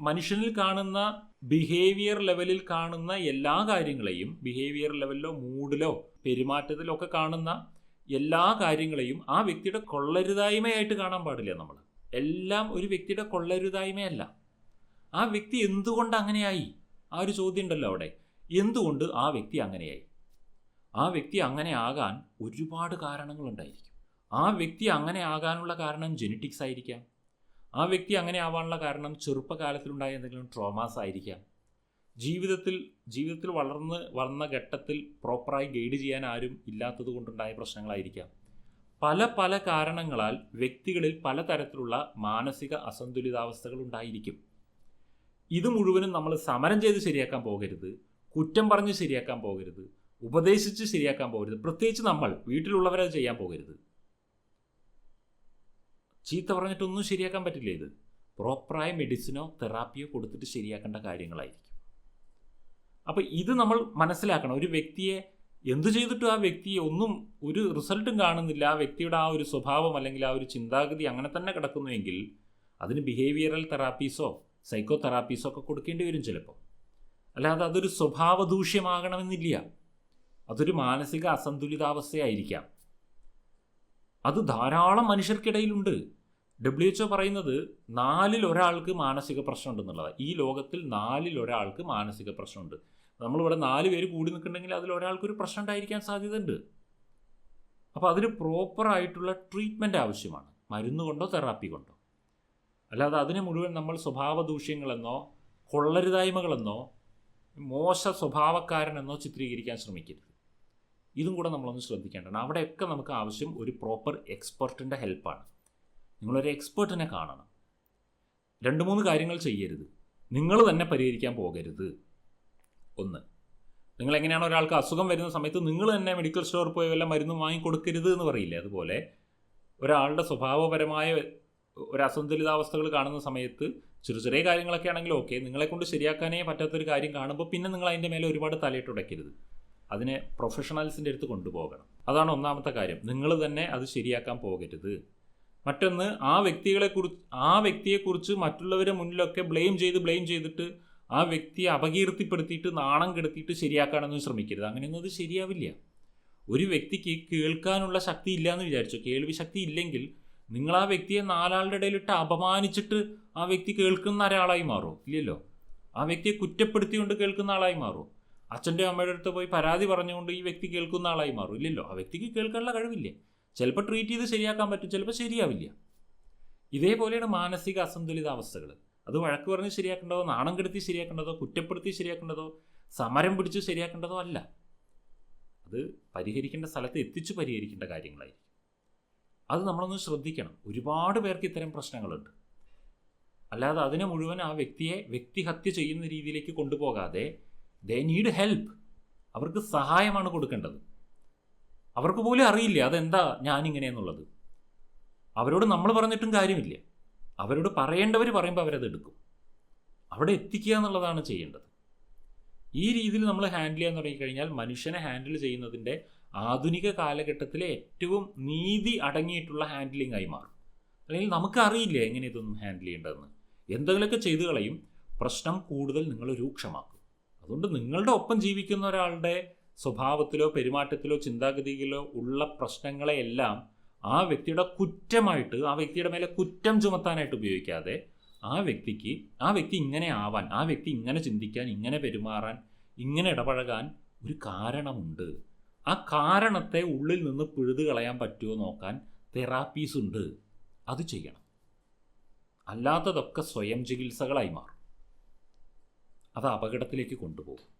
മനുഷ്യനിൽ കാണുന്ന ബിഹേവിയർ ലെവലിൽ കാണുന്ന എല്ലാ കാര്യങ്ങളെയും ബിഹേവിയർ ലെവലിലോ മൂഡിലോ പെരുമാറ്റത്തിലോ ഒക്കെ കാണുന്ന എല്ലാ കാര്യങ്ങളെയും ആ വ്യക്തിയുടെ കൊള്ളരുതായ്മയായിട്ട് കാണാൻ പാടില്ല നമ്മൾ എല്ലാം ഒരു വ്യക്തിയുടെ കൊള്ളരുതായ്മയല്ല. ആ വ്യക്തി എന്തുകൊണ്ട് അങ്ങനെയായി? ആ ഒരു ചോദ്യം ഉണ്ടല്ലോ അവിടെ. എന്തുകൊണ്ട് ആ വ്യക്തി അങ്ങനെയായി? ആ വ്യക്തി അങ്ങനെ ആകാൻ ഒരുപാട് കാരണങ്ങളുണ്ടായിരിക്കും ആ വ്യക്തി അങ്ങനെ ആകാനുള്ള കാരണം ജെനറ്റിക്സ് ആയിരിക്കാം. ആ വ്യക്തി അങ്ങനെ ആവാനുള്ള കാരണം ചെറുപ്പകാലത്തിലുണ്ടായ എന്തെങ്കിലും ട്രോമാസ് ആയിരിക്കാം. ജീവിതത്തിൽ ജീവിതത്തിൽ വളർന്ന് വളർന്ന ഘട്ടത്തിൽ പ്രോപ്പറായി ഗൈഡ് ചെയ്യാൻ ആരും ഇല്ലാത്തത് കൊണ്ടുണ്ടായ പ്രശ്നങ്ങളായിരിക്കാം. പല പല കാരണങ്ങളാൽ വ്യക്തികളിൽ പലതരത്തിലുള്ള മാനസിക അസന്തുലിതാവസ്ഥകൾ ഉണ്ടായിരിക്കും. ഇത് മുഴുവനും നമ്മൾ സമരം ചെയ്ത് ശരിയാക്കാൻ പോകരുത് കുറ്റം പറഞ്ഞ് ശരിയാക്കാൻ പോകരുത് ഉപദേശിച്ച് ശരിയാക്കാൻ പോകരുത്. പ്രത്യേകിച്ച് നമ്മൾ വീട്ടിലുള്ളവരത് ചെയ്യാൻ പോകരുത്. ചീത്ത പറഞ്ഞിട്ടൊന്നും ശരിയാക്കാൻ പറ്റില്ല ഇത്. പ്രോപ്പറായ മെഡിസിനോ തെറാപ്പിയോ കൊടുത്തിട്ട് ശരിയാക്കേണ്ട കാര്യങ്ങളായിരിക്കും. അപ്പോൾ ഇത് നമ്മൾ മനസ്സിലാക്കണം. ഒരു വ്യക്തിയെ എന്തു ചെയ്തിട്ടും ആ വ്യക്തിയെ ഒന്നും ഒരു റിസൾട്ടും കാണുന്നില്ല. ആ വ്യക്തിയുടെ ആ ഒരു സ്വഭാവം അല്ലെങ്കിൽ ആ ഒരു ചിന്താഗതി അങ്ങനെ തന്നെ കിടക്കുന്നുവെങ്കിൽ അതിന് ബിഹേവിയറൽ തെറാപ്പീസോ സൈക്കോ തെറാപ്പീസോ ഒക്കെ കൊടുക്കേണ്ടി വരും ചിലപ്പോൾ. അല്ലാതെ അതൊരു സ്വഭാവ ദൂഷ്യമാകണമെന്നില്ല അതൊരു മാനസിക അസന്തുലിതാവസ്ഥയായിരിക്കാം. അത് ധാരാളം മനുഷ്യർക്കിടയിലുണ്ട്. ഡബ്ല്യു എച്ച് പറയുന്നത് നാലിൽ ഒരാൾക്ക് മാനസിക പ്രശ്നമുണ്ടെന്നുള്ളതാണ് ഈ ലോകത്തിൽ നാലിൽ ഒരാൾക്ക് മാനസിക പ്രശ്നമുണ്ട്. നമ്മളിവിടെ നാല് പേര് കൂടി നിൽക്കുന്നുണ്ടെങ്കിൽ അതിൽ ഒരാൾക്കൊരു പ്രശ്നം ഉണ്ടായിരിക്കാൻ സാധ്യതയുണ്ട്. അപ്പോൾ അതിന് പ്രോപ്പറായിട്ടുള്ള ട്രീറ്റ്മെന്റ് ആവശ്യമാണ്. മരുന്ന് കൊണ്ടോ തെറാപ്പി കൊണ്ടോ. അല്ലാതെ അതിനെ മുഴുവൻ നമ്മൾ സ്വഭാവ ദൂഷ്യങ്ങളെന്നോ കൊള്ളരുതായ്മകളെന്നോ മോശ സ്വഭാവക്കാരനെന്നോ ചിത്രീകരിക്കാൻ ശ്രമിക്കരുത്. ഇതും കൂടെ നമ്മളൊന്ന് ശ്രദ്ധിക്കേണ്ടതാണ്. അവിടെയൊക്കെ നമുക്ക് ആവശ്യം ഒരു പ്രോപ്പർ എക്സ്പെർട്ടിന്റെ ഹെൽപ്പാണ് നിങ്ങളൊരു എക്സ്പേർട്ടിനെ കാണണം. രണ്ട് മൂന്ന് കാര്യങ്ങൾ ചെയ്യരുത്. നിങ്ങൾ തന്നെ പരിഹരിക്കാൻ പോകരുത്. ഒന്ന് നിങ്ങൾ എങ്ങനെയാണ് ഒരാൾക്ക് അസുഖം വരുന്ന സമയത്ത് നിങ്ങൾ തന്നെ മെഡിക്കൽ സ്റ്റോറിൽ പോയി വല്ല മരുന്നും വാങ്ങിക്കൊടുക്കരുത് എന്ന് പറയില്ലേ? അതുപോലെ ഒരാളുടെ സ്വഭാവപരമായ ഒരു അസന്തുലിതാവസ്ഥകൾ കാണുന്ന സമയത്ത് ചെറിയ ചെറിയ കാര്യങ്ങളൊക്കെ ആണെങ്കിലും ഓക്കെ നിങ്ങളെ കൊണ്ട് ശരിയാക്കാനേ പറ്റാത്തൊരു കാര്യം കാണുമ്പോൾ പിന്നെ നിങ്ങൾ അതിന്റെ മേലെ ഒരുപാട് തലയിട്ടുടയ്ക്കരുത് അതിനെ പ്രൊഫഷണൽസിന്റെ അടുത്ത് കൊണ്ടുപോകണം. അതാണ് ഒന്നാമത്തെ കാര്യം. നിങ്ങൾ തന്നെ അത് ശരിയാക്കാൻ പോകരുത്. മറ്റൊന്ന് ആ വ്യക്തികളെ കുറിച്ച് ആ വ്യക്തിയെക്കുറിച്ച് മറ്റുള്ളവരെ മുന്നിലൊക്കെ ബ്ലെയിം ചെയ്ത് ബ്ലെയിം ചെയ്തിട്ട് ആ വ്യക്തിയെ അപകീർത്തിപ്പെടുത്തിയിട്ട് നാണം കെടുത്തിയിട്ട് ശരിയാക്കാനൊന്നും ശ്രമിക്കരുത്. അങ്ങനെയൊന്നും അത് ശരിയാവില്ല. ഒരു വ്യക്തിക്ക് കേൾക്കാനുള്ള ശക്തി ഇല്ല എന്ന് വിചാരിച്ചു? കേൾവി ശക്തി ഇല്ലെങ്കിൽ നിങ്ങൾ ആ വ്യക്തിയെ നാലാളുടെ ഇടയിലിട്ട് അപമാനിച്ചിട്ട് ആ വ്യക്തി കേൾക്കുന്ന ഒരാളായി മാറും ഇല്ലല്ലോ. ആ വ്യക്തിയെ കുറ്റപ്പെടുത്തിക്കൊണ്ട് കേൾക്കുന്ന ആളായി മാറും അച്ഛന്റെ അമ്മയുടെ അടുത്ത് പോയി പരാതി പറഞ്ഞുകൊണ്ട് ഈ വ്യക്തി കേൾക്കുന്ന ആളായി മാറും ഇല്ലല്ലോ. ആ വ്യക്തിക്ക് കേൾക്കാനുള്ള കഴിവില്ലേ. ചിലപ്പോൾ ട്രീറ്റ് ചെയ്ത് ശരിയാക്കാൻ പറ്റും ചിലപ്പോൾ ശരിയാവില്ല. ഇതേപോലെയാണ് മാനസിക അസന്തുലിതാവസ്ഥകൾ അത് വഴക്ക് പറഞ്ഞ് ശരിയാക്കേണ്ടതോ നാണം കെടുത്തി ശരിയാക്കേണ്ടതോ കുറ്റപ്പെടുത്തി ശരിയാക്കേണ്ടതോ സമരം പിടിച്ച് ശരിയാക്കേണ്ടതോ അല്ല. അത് പരിഹരിക്കേണ്ട സ്ഥലത്ത് എത്തിച്ച് പരിഹരിക്കേണ്ട കാര്യങ്ങളായിരിക്കും. അത് നമ്മളൊന്ന് ശ്രദ്ധിക്കണം. ഒരുപാട് പേർക്ക് ഇത്തരം പ്രശ്നങ്ങളുണ്ട്. അല്ലാതെ അതിനെ മുഴുവൻ ആ വ്യക്തിയെ വ്യക്തിഹത്യ ചെയ്യുന്ന രീതിയിലേക്ക് കൊണ്ടുപോകാതെ ദേ നീഡ് ഹെൽപ്പ്. അവർക്ക് സഹായമാണ് കൊടുക്കേണ്ടത്. അവർക്ക് പോലും അറിയില്ല അതെന്താ ഞാനിങ്ങനെയെന്നുള്ളത്. അവരോട് നമ്മൾ പറഞ്ഞിട്ടും കാര്യമില്ല. അവരോട് പറയേണ്ടവർ പറയുമ്പോൾ അവരത് എടുക്കും. അവിടെ എത്തിക്കുക എന്നുള്ളതാണ് ചെയ്യേണ്ടത്. ഈ രീതിയിൽ നമ്മൾ ഹാൻഡിൽ ചെയ്യാൻ തുടങ്ങിക്കഴിഞ്ഞാൽ മനുഷ്യനെ ഹാൻഡിൽ ചെയ്യുന്നതിന്റെ ആധുനിക കാലഘട്ടത്തിലെ ഏറ്റവും നീതി അടങ്ങിയിട്ടുള്ള ഹാൻഡിലിംഗ് ആയി മാറും. അല്ലെങ്കിൽ നമുക്കറിയില്ല എങ്ങനെ ഇതൊന്നും ഹാൻഡിൽ ചെയ്യേണ്ടതെന്ന്. എന്തെങ്കിലുമൊക്കെ ചെയ്തു കളയും പ്രശ്നം കൂടുതൽ നിങ്ങൾ രൂക്ഷമാക്കും. അതുകൊണ്ട് നിങ്ങളുടെ ഒപ്പം ജീവിക്കുന്ന ഒരാളുടെ സ്വഭാവത്തിലോ പെരുമാറ്റത്തിലോ ചിന്താഗതിയിലോ ഉള്ള പ്രശ്നങ്ങളെയെല്ലാം ആ വ്യക്തിയുടെ കുറ്റമായിട്ട് ആ വ്യക്തിയുടെ മേലെ കുറ്റം ചുമത്താനായിട്ട് ഉപയോഗിക്കാതെ ആ വ്യക്തിക്ക് ആ വ്യക്തി ഇങ്ങനെ ആവാൻ ആ വ്യക്തി ഇങ്ങനെ ചിന്തിക്കാൻ ഇങ്ങനെ പെരുമാറാൻ ഇങ്ങനെ ഇടപഴകാൻ ഒരു കാരണമുണ്ട്. ആ കാരണത്തെ ഉള്ളിൽ നിന്ന് പിഴുതു കളയാൻ പറ്റുമോ നോക്കാൻ തെറാപ്പീസ് ഉണ്ട്. അത് ചെയ്യണം. അല്ലാത്തതൊക്കെ സ്വയം ചികിത്സകളായി മാറും. അത് അപകടത്തിലേക്ക് കൊണ്ടുപോകും.